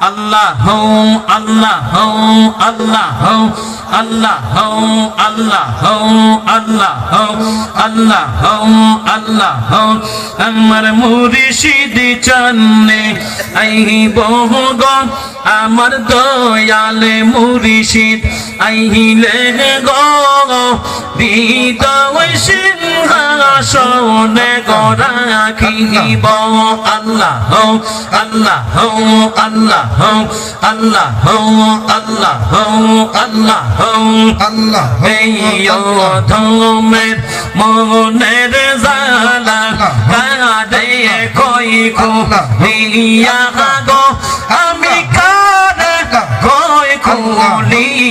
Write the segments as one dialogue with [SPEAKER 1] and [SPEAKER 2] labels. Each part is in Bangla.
[SPEAKER 1] আল্লাহ হৌ আল্লাহ হৌ আল্লাহ হৌ আল্লাহ হৌ আল্লাহ হৌ আল্লাহ হৌ আল্লাহ হৌ আল্লাহ হৌ আমার মুর্শিদ চন্নে আই বহু আমার দয়ালে মুর্শিদ। আইলে গো হৃদয় সিংহাসনে গরাখিব আল্লাহ আল্লাহ আল্লাহ আল্লাহ আল্লাহ আল্লাহ
[SPEAKER 2] আল্লাহ
[SPEAKER 1] এই মনের জালা কাদে কই কো? দিয়া গো আমি কাদে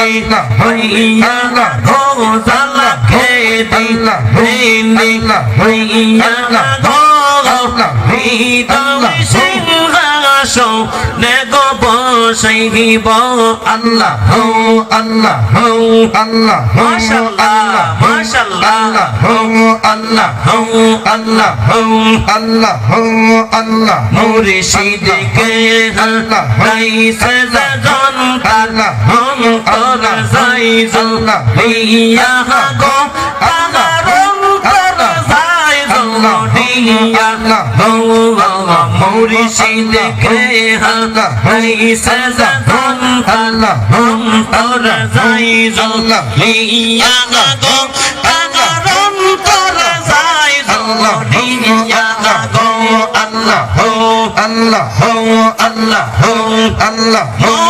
[SPEAKER 1] দিবেনি হইয়া গো জালা হে দিবেনি হইয়া গো হৃদয় সিংহাসন নেগো বসাইব আল্লাহ হো আল্লাহ হো
[SPEAKER 2] আল্লাহ
[SPEAKER 1] মাশাআল্লাহ মাশাআল্লাহ হো আল্লাহ হো আল্লাহ হো
[SPEAKER 2] আল্লাহ আল্লাহ
[SPEAKER 1] মুর্শিদ কে আল্লাহ জন اللهم قرزايز لياه قو قرم قرزايز لياه هو مرشد كريها ليس زهن اللهم قرزايز لياه قو قرم قرزايز لياه قو الله هو الله هو الله هو الله هو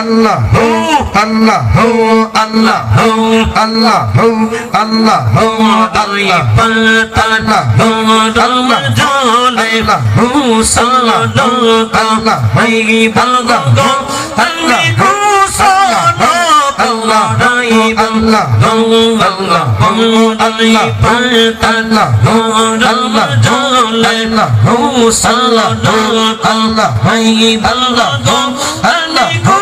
[SPEAKER 1] আল্লাহ হো
[SPEAKER 2] আল্লাহ
[SPEAKER 1] হো আল্লাহ হো
[SPEAKER 2] আল্লাহ
[SPEAKER 1] হো
[SPEAKER 2] আল্লাহ
[SPEAKER 1] হো
[SPEAKER 2] আল্লাহ আল্লাহ
[SPEAKER 1] হো
[SPEAKER 2] আল্লাহ আল্লাহ
[SPEAKER 1] হো সাল্লাহ আল্লাহ হাই বালগা আল্লাহ হো সাল্লাহ আল্লাহ আল্লাহ আল্লাহ আল্লাহ
[SPEAKER 2] আল্লাহ আল্লাহ আল্লাহ
[SPEAKER 1] হুসাল্লাহ
[SPEAKER 2] আল্লাহ
[SPEAKER 1] আল্লাহ আল্লাহ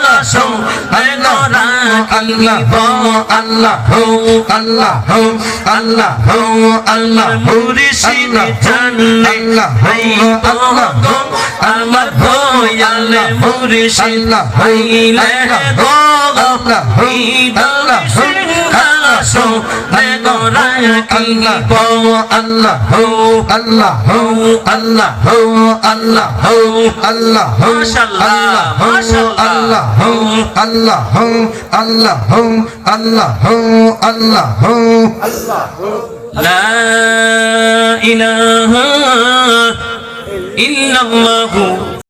[SPEAKER 1] মেগরা কিব আল্লাহ হো
[SPEAKER 2] আল্লাহ
[SPEAKER 1] আল্লাহ হো আল্লাহ মুর্শিদ জানলে হইবা গো আমার ভয়ালে মুর্শিদ আল্লাহ হো আল্লাহ হো আল্লাহ হো
[SPEAKER 2] আল্লাহ
[SPEAKER 1] হো
[SPEAKER 2] আল্লাহ
[SPEAKER 1] হো আল্লাহ হো আল্লাহ হো
[SPEAKER 2] আল্লাহ
[SPEAKER 1] হো আল্লাহ হো
[SPEAKER 2] আল্লাহ হো আল্লাহ হো আল্লাহ হো আল্লাহ
[SPEAKER 1] হো লা ইলাহা ইল্লাল্লাহু